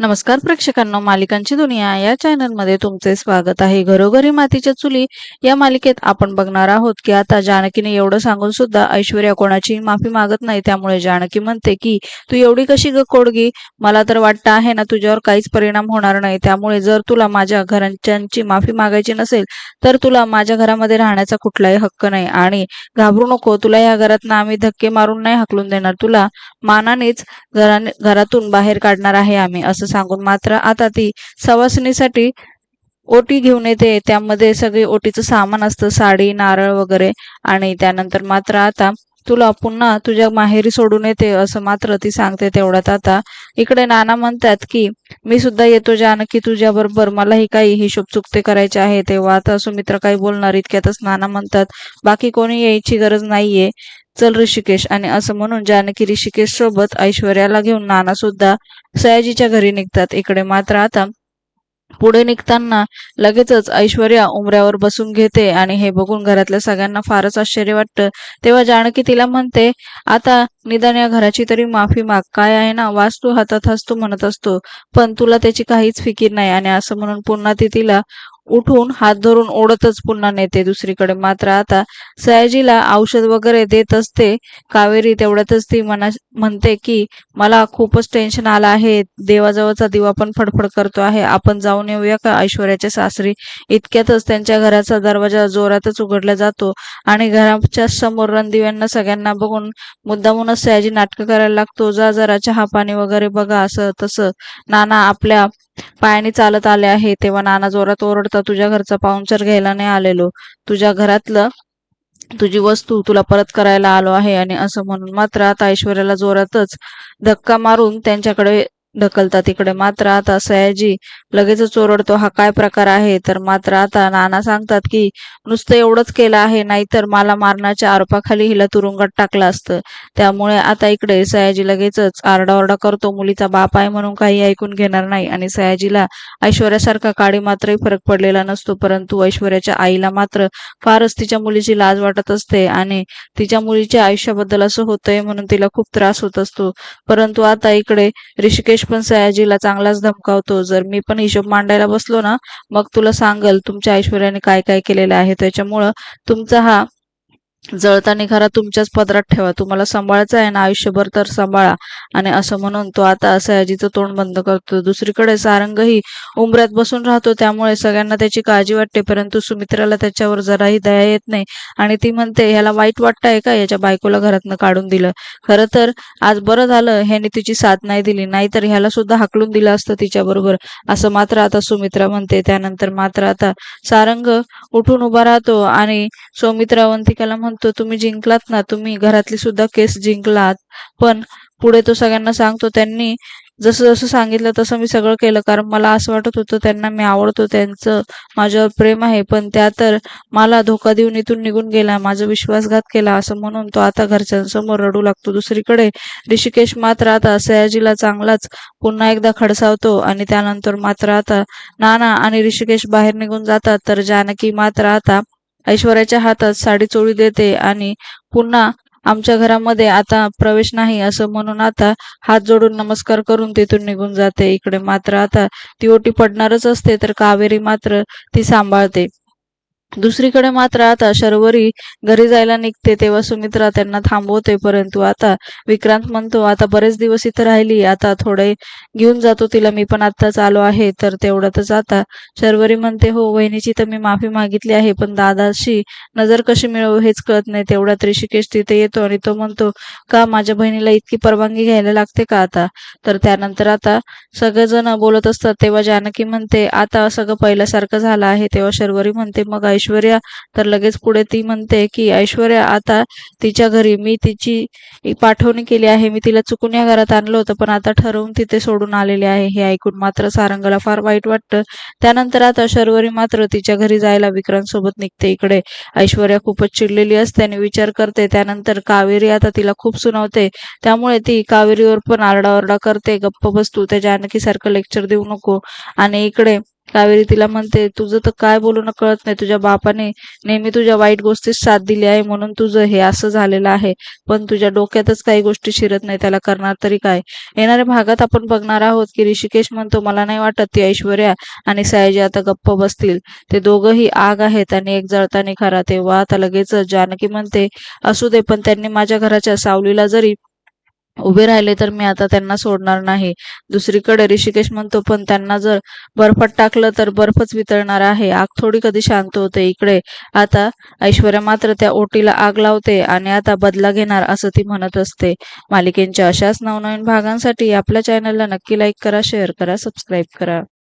नमस्कार प्रेक्षकांनो मालिकांची दुनिया या चॅनलमध्ये तुमचे स्वागत आहे. घरोघरी मातीच्या चुली या मालिकेत आपण बघणार आहोत की आता जानकीने एवढं सांगून सुद्धा ऐश्वर्या कोणाची माफी मागत नाही. त्यामुळे जानकी म्हणते की तू एवढी कशी ग कोडगी? मला तर वाटतं आहे ना तुझ्यावर काहीच परिणाम होणार नाही. त्यामुळे जर तुला माझ्या घरांच्यांची माफी मागायची नसेल तर तुला माझ्या घरामध्ये राहण्याचा कुठलाही हक्क नाही. आणि घाबरू नको तुला या घरात आम्ही धक्के मारून नाही हकलून देणार. तुला मानानेच घराने घरातून बाहेर काढणार आहे आम्ही असं सांगून मात्र आता ती सवासणीसाठी ओटी घेऊन येते. त्यामध्ये सगळे ओटीचं सामान असतं साडी नारळ वगैरे आणि त्यानंतर मात्र आता तुला पुन्हा तुझ्या माहेरी सोडून येते असं मात्र ती सांगते तेवढ्यात आता. इकडे नाना म्हणतात की मी सुद्धा येतो जानकी तुझ्या बरोबर मलाही काही हिशोब चुकते करायचे आहे. तेव्हा आता सुमित्र काही बोलणार इतक्यातच नाना म्हणतात बाकी कोणी यायची गरज नाहीये. चल ऋषिकेश. आणि असं म्हणून जानकी ऋषिकेश सोबत ऐश्वर्याला घेऊन नाना सुद्धा सयाजीच्या घरी निघतात. इकडे मात्र आता पुढे निघताना लगेचच ऐश्वर्या उमऱ्यावर बसून घेते आणि हे बघून घरातल्या सगळ्यांना फारच आश्चर्य वाटतं. तेव्हा जानकी तिला म्हणते आता निदान या घराची तरी माफी माग. काय आहे ना वास्तू हातात हसतो म्हणत असतो. पण तुला त्याची काहीच फिकीर नाही आणि असं म्हणून पुन्हा ती तिला उठून हात धरून ओढतच पुन्हा नेते दुसरीकडे. मात्र आता सयाजीला औषध वगैरे देत असते कावेरी तेवढ्यातच ती मना म्हणते की मला खूपच टेन्शन आलं आहे. देवाजवळचा दिवा पण फडफड करतो आहे. आपण जाऊन येऊया का? ऐश्वर्याच्या सासरी इतक्यातच त्यांच्या घराचा दरवाजा जोरातच उघडला जातो आणि घराच्या समोर रणदिव्यांना सगळ्यांना बघून मुद्दामूनच सयाजी नाटकं करायला लागतो. जा जरा चहा पाणी वगैरे बघा असं तसं. नाना आपल्या पायाने चालत आले आहे तेव्हा नाना जोरात ओरडता तुझ्या घरचा पाहुणचार घ्यायला नाही आलेलो. तुझ्या घरातलं तुझी वस्तू तुला परत करायला आलो आहे. आणि असं म्हणून मात्र आता ऐश्वर्याला जोरातच धक्का मारून त्यांच्याकडे ढकलतात तिकडे. मात्र आता सयाजी लगेचच ओरडतो हा काय प्रकार आहे? तर मात्र आता नाना सांगतात की नुसतं एवढंच केलं आहे नाहीतर मला मारण्याच्या आरोपाखाली हिला तुरुंगात टाकलं असतं. त्यामुळे आता इकडे सयाजी लगेचच आरडाओरडा करतो मुलीचा बाप आहे म्हणून काही ऐकून घेणार नाही. आणि सयाजीला ऐश्वर्यासारखा काळी मात्रही फरक पडलेला नसतो परंतु ऐश्वर्याच्या आईला मात्र फारच तिच्या मुलीची लाज वाटत असते आणि तिच्या मुलीच्या आयुष्याबद्दल असं होतंय म्हणून तिला खूप त्रास होत असतो. परंतु आता इकडे ऋषिकेश पण सयाजीला चांगलाच धमकावतो. जर मी पण हिशोब मांडायला बसलो ना मग तुला सांगल तुमच्या ऐश्वर्याने काय काय केलेलं आहे. त्याच्यामुळं तुमचा हा जळता निखारा तुमच्याच पदरात ठेवा. तुम्हाला सांभाळायचं आहे ना आयुष्यभर तर सांभाळा. आणि असं म्हणून तो आता सयाजीचं तोंड बंद करतो. दुसरीकडे सारंगही उमऱ्यात बसून राहतो. त्यामुळे सगळ्यांना त्याची काळजी वाटते. परंतु सुमित्राला त्याच्यावर जराही दया येत नाही. आणि ती म्हणते ह्याला वाईट वाटतंय का? याच्या बायकोला घरातनं काढून दिलं. खरं तर आज बरं झालं. ह्याने तिची साथ नाही दिली. नाहीतर ह्याला सुद्धा हाकलून दिलं असतं तिच्याबरोबर. असं मात्र आता सुमित्रा म्हणते. त्यानंतर मात्र आता सारंग उठून उभा राहतो. आणि सौमित्रा म्हणतो सांगतो तुम्ही जिंकलात ना तुम्ही घरातली सुद्धा केस जिंकलात. पण पुढे तो सगळ्यांना सांगतो त्यांनी जसं जसं सांगितलं तसं मी सगळं केलं. कारण मला असं वाटत होतं त्यांना मी आवडतो त्यांचं माझ्यावर प्रेम आहे. पण त्या तर मला धोका देऊन इथून निघून गेला माझा विश्वासघात केला असं म्हणून तो आता घरच्यांसमोर रडू लागतो. दुसरीकडे ऋषिकेश मात्र आता सयाजीला चांगलाच पुन्हा एकदा खडसावतो आणि त्यानंतर मात्र आता नाना आणि ऋषिकेश बाहेर निघून जातात. तर जानकी मात्र आता ऐश्वर्याच्या हातात साडी चोळी देते आणि पुन्हा आमच्या घरामध्ये आता प्रवेश नाही असं म्हणून आता हात जोडून नमस्कार करून तिथून निघून जाते. इकडे मात्र आता ती ओटी पडणारच असते तर कावेरी मात्र ती सांभाळते. दुसरीकडे मात्र आता शर्वरी घरी जायला निघते तेव्हा सुमित्रा त्यांना थांबवते. परंतु आता विक्रांत म्हणतो आता बरेच दिवस इथं राहिली आता थोडे घेऊन जातो तिला मी पण आत्ताच आलो आहे. तर तेवढ्यातच आता शर्वरी म्हणते हो वहिनीची तर मी माफी मागितली आहे पण दादाशी नजर कशी मिळवू हेच कळत नाही. तेवढ्यात ऋषिकेश तिथे येतो आणि तो म्हणतो का माझ्या बहिणीला इतकी परवानगी घ्यायला लागते का आता? तर त्यानंतर आता सगळेजण बोलत असतात तेव्हा जानकी म्हणते आता सगळं पहिल्यासारखं झालं आहे. तेव्हा शर्वरी म्हणते मग ऐश्वर्या तर लगेच पुढे ती म्हणते की ऐश्वर्या आता तिच्या घरी मी तिची पाठवणी केली आहे. मी तिला चुकून या घरात आणलं होतं पण आता ठरवून तिथे सोडून आलेले आहे. हे ऐकून मात्र सारंगाला फार वाईट वाटतं. त्यानंतर आता शर्वरी मात्र तिच्या घरी जायला विक्रांत सोबत निघते इकडे. ऐश्वर्या खूपच चिडलेली असते आणि विचार करते. त्यानंतर कावेरी आता तिला खूप सुनावते. त्यामुळे ती कावेरीवर पण आरडाओरडा करते. गप्प बसतो त्या जानकीसारखं लेक्चर देऊ नको. आणि इकडे कावेरी तिला म्हणते तुझं तर काय बोलणं कळत नाही. तुझ्या बापाने नेहमी तुझ्या वाईट गोष्टीत साथ दिली आहे. म्हणून तुझं हे असं झालेलं आहे. पण तुझ्या डोक्यातच काही गोष्टी शिरत नाही. त्याला करणार तरी काय? येणाऱ्या भागात आपण बघणार आहोत की ऋषिकेश म्हणतो मला नाही वाटत ती ऐश्वर्या आणि सायाजी आता गप्प बसतील. ते दोघंही आग आहेत आणि एक जळतानी खरा. तेव्हा आता लगेच जानकी म्हणते असू दे पण त्यांनी माझ्या घराच्या सावलीला जरी उभे राहिले तर मी आता त्यांना सोडणार नाही. दुसरीकडे ऋषिकेश म्हणतो पण त्यांना जर बर्फात टाकलं तर बर्फच वितळणार आहे. आग थोडी कधी शांत होते. इकडे आता ऐश्वर्या मात्र त्या ओटीला आग लावते आणि आता बदला घेणार असं ती म्हणत असते. मालिकेंच्या अशाच नवनवीन भागांसाठी आपल्या चॅनलला नक्की लाईक करा शेअर करा सबस्क्राईब करा.